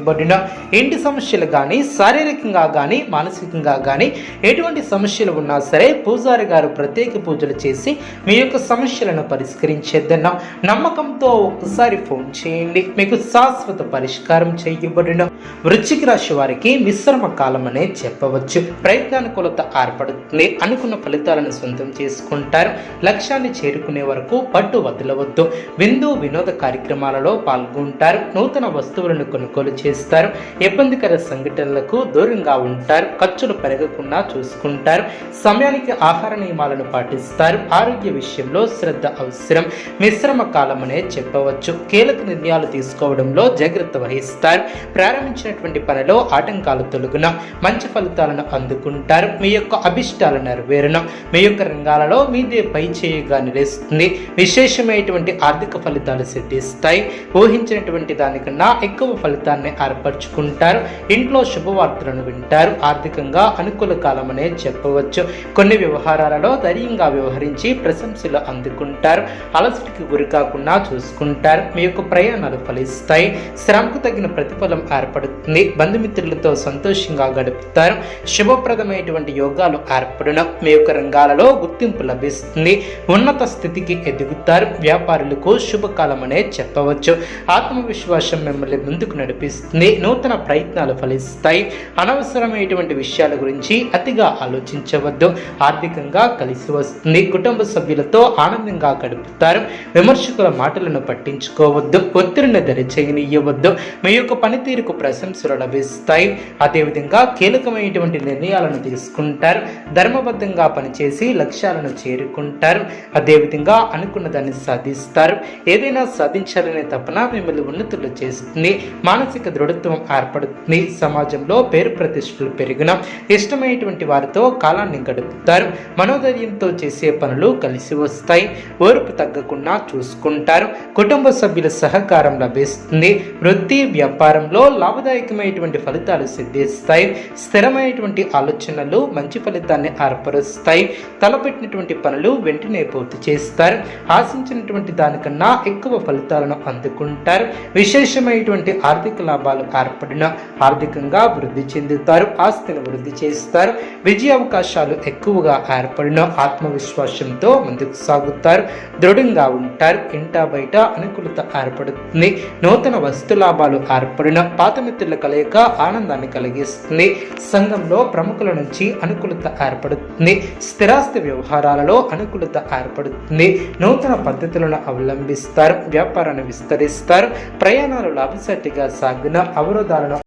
చేయబడిన ఇంటి సమస్యలు కానీ శారీరకంగా కానీ మానసికంగా కానీ ఎటువంటి సమస్యలు ఉన్నా సరే పూజారి గారు ప్రత్యేక పూజలు చేసి మీ యొక్క సమస్యలను పరిష్కరించేద్దన్న నమ్మకంతో ఒక్కసారి ఫోన్ చేయండి. మీకు శాశ్వత పరిష్కారం చేయబడిన వృశ్చిక రాశి వారికి మిశ్రమ కాలం అనే చెప్పవచ్చు. ప్రయత్నానుకూలత ఏర్పడుతుంది. అనుకున్న ఫలితాలను సొంతం చేసుకుంటారు. లక్ష్యాన్ని చేరుకునే వరకు పట్టు వదలవద్దు. విందు వినోద కార్యక్రమాలలో పాల్గొంటారు. నూతన వస్తువులను కొనుగోలు చేస్తారు. ఇబ్బందికర సంఘటనలకు దూరంగా ఉంటారు. ఖర్చులు పెరగకుండా చూసుకుంటారు. సమయానికి ఆహార నియమాలను పాటిస్తారు. ఆరోగ్య విషయంలో శ్రద్ధ అవసరం. మిశ్రమ కాలం అనే చెప్పవచ్చు. కీలక నిర్ణయాలు తీసుకోవడంలో జాగ్రత్త వహిస్తారు. ప్రారంభించినటువంటి పనిలో ఆటంకాలు తొలగున మంచి ఫలితాలను అందుకుంటారు. మీ యొక్క అభిష్టాల నెరవేరున మీ యొక్క రంగాలలో మీదే పై చేయగా నిలుస్తుంది. విశేషమైనటువంటి ఆర్థిక ఫలితాలు సిద్ధిస్తాయి. ఊహించినటువంటి దానికన్నా ఎక్కువ ఫలితాన్ని ఏర్పరచుకుంటారు ఇంట్లో శుభవార్తలను వింటారు. ఆర్థికంగా అనుకూల కాలం అనే చెప్పవచ్చు. కొన్ని వ్యవహారాలలో ధైర్యంగా వ్యవహరించి ప్రశంసలు అందుకుంటారు. అలసటికి గురి కాకుండా చూసుకుంటారు. మీ యొక్క ప్రయాణాలు ఫలిస్తాయి. శ్రమకు తగిన ప్రతిఫలం ఏర్పడుతుంది. బంధుమిత్రులతో సంతోషంగా గడుపుతారు. శుభప్రదమైనటువంటి యోగాలు ఏర్పడిన. మీ యొక్క రంగాలలో గుర్తింపు లభిస్తుంది. ఉన్నత స్థితికి ఎదుగుతారు. వ్యాపారులకు శుభకాలం అనే చెప్పవచ్చు. ఆత్మవిశ్వాసం మిమ్మల్ని ముందుకు నడిపిస్తుంది. నూతన ప్రయత్నాలు ఫలిస్తాయి. అనవసరమైనటువంటి విషయాల గురించి అతిగా ఆలోచించవద్దు. ఆర్థికంగా కలిసి వస్తుంది. కుటుంబ సభ్యులతో ఆనందంగా గడుపుతారు. విమర్శకుల మాటలను పట్టించుకోవద్దు. ఒత్తిడిని దరి మీ యొక్క పనితీరుకు ప్రశంసలు లభిస్తాయి. అదేవిధంగా కీలకమైనటువంటి నిర్ణయాలను తీసుకుంటారు. ధర్మబద్ధంగా పనిచేసి లక్ష్యాలను చేరుకుంటారు. అదేవిధంగా అనుకున్న దాన్ని సాధిస్తారు. ఏదైనా సాధించాలనే తపన మిమ్మల్ని ఉన్నతులు చేస్తుంది. మానసిక దృఢత్వం ఏర్పడుతుంది. సమాజంలో పేరు ప్రతిష్టలు పెరిగిన ఇష్టమైనటువంటి వారితో కాలాన్ని గడుపుతారు. మనోధైర్యంతో చేసే పనులు కలిసి వస్తాయి. ఓర్పు తగ్గకుండా చూసుకుంటారు. కుటుంబ సభ్యుల సహకారం లభిస్తుంది. వృత్తి వ్యాపారంలో లాభదాయకమైనటువంటి ఫలితాలు సిద్ధిస్తాయి. స్థిరమైనటువంటి ఆలోచనలు మంచి ఫలితాన్ని ఏర్పరుస్తాయి. తలపెట్టినటువంటి పనులు వెంటనే పూర్తి చేస్తారు. ఆశించినటువంటి దానికన్నా ఎక్కువ ఫలితాలను అందుకుంటారు. విశేషమైనటువంటి ఆర్థిక లాభం లాభాలు ఏర్పడిన ఆర్థికంగా వృద్ధి చెందుతారు ఆస్తిని వృద్ధి చేస్తారు విజయ అవకాశాలు ఎక్కువగా ఏర్పడిన ఆత్మవిశ్వాసంతో ముందుకు సాగుతారు దృఢంగా ఉంటారు ఇంట బయట అనుకూలత ఏర్పడుతుంది నూతన వస్తు లాభాలు ఏర్పడిన పాత మిత్రుల కలయిక ఆనందాన్ని కలిగిస్తుంది సంఘంలో ప్రముఖుల నుంచి అనుకూలత ఏర్పడుతుంది స్థిరాస్తి వ్యవహారాలలో అనుకూలత ఏర్పడుతుంది నూతన పద్ధతులను అవలంబిస్తారు వ్యాపారాన్ని విస్తరిస్తారు ప్రయాణాలు లాభసాటిగా సాగు பார்த்தீங்கன்னா அவரோதாரணம்